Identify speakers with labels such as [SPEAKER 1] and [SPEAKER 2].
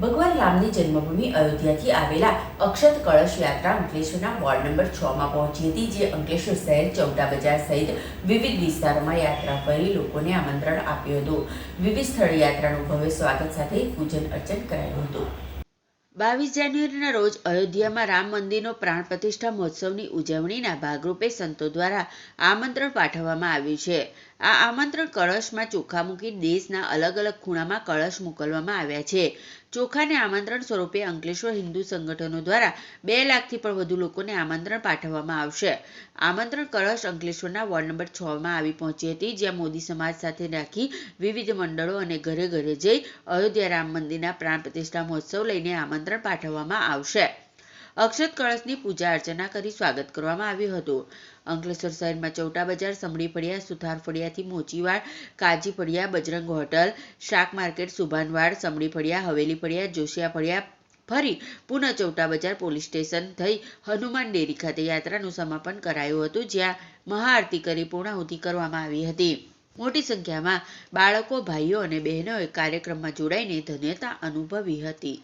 [SPEAKER 1] ભગવાન રામની જન્મભૂમિ અયોધ્યાથી આવેલા અક્ષત કળશ યાત્રા અંકલેશ્વરના વોર્ડ નંબર છ માં પહોંચી હતી, જે અંકલેશ્વર શહેર ચૌટા બજાર સહિત વિવિધ વિસ્તારોમાં યાત્રા ફરી લોકોને આમંત્રણ આપ્યું હતું. વિવિધ સ્થળ યાત્રાનું ભવ્ય સ્વાગત સાથે પૂજન અર્ચન કરાયું હતું. બાવીસ જાન્યુઆરીના રોજ અયોધ્યામાં રામ મંદિરનો પ્રાણ પ્રતિષ્ઠા મહોત્સવની ઉજવણીના ભાગરૂપે સંતો દ્વારા આમંત્રણ પાઠવવામાં આવ્યું છે. આ આમંત્રણ કળશમાં ચોખા મૂકી દેશના અલગ અલગ ખૂણામાં કળશ મોકલવામાં આવ્યા છે. ચોખાને આમંત્રણ સ્વરૂપે અંકલેશ્વર હિન્દુ સંગઠનો દ્વારા બે લાખથી પણ વધુ લોકોને આમંત્રણ પાઠવવામાં આવશે. આમંત્રણ કળશ અંકલેશ્વરના વોર્ડ નંબર છ માં આવી પહોંચી હતી, જ્યાં મોદી સમાજ સાથે રાખી વિવિધ મંડળો અને ઘરે ઘરે જઈ અયોધ્યા રામ મંદિરના પ્રાણ પ્રતિષ્ઠા મહોત્સવ લઈને આમંત્રણ પાઠવવામાં આવશે. અક્ષત કળશની પૂજા અર્ચના કરી સ્વાગત કરવામાં આવ્યું હતું. અંકલેશ્વર શહેરમાં ચૌટા બજાર, સમડી ફળિયા, સુથાર ફળિયાથી મોચીવાડ, કાજી ફળિયા, બજરંગ હોટલ, શાક માર્કેટ સુભાનવાડ સમડી ફળિયા, હવેલી ફળિયા, જોશિયા ફળિયા ફરી પુનઃ ચૌટા બજાર પોલીસ સ્ટેશન થઈ હનુમાન ડેરી ખાતે યાત્રાનું સમાપન કરાયું હતું, જ્યાં મહાઆરતી કરી પૂર્ણાહુતિ કરવામાં આવી હતી. મોટી સંખ્યામાં બાળકો, ભાઈઓ અને બહેનોએ કાર્યક્રમમાં જોડાઈને ધન્યતા અનુભવી હતી.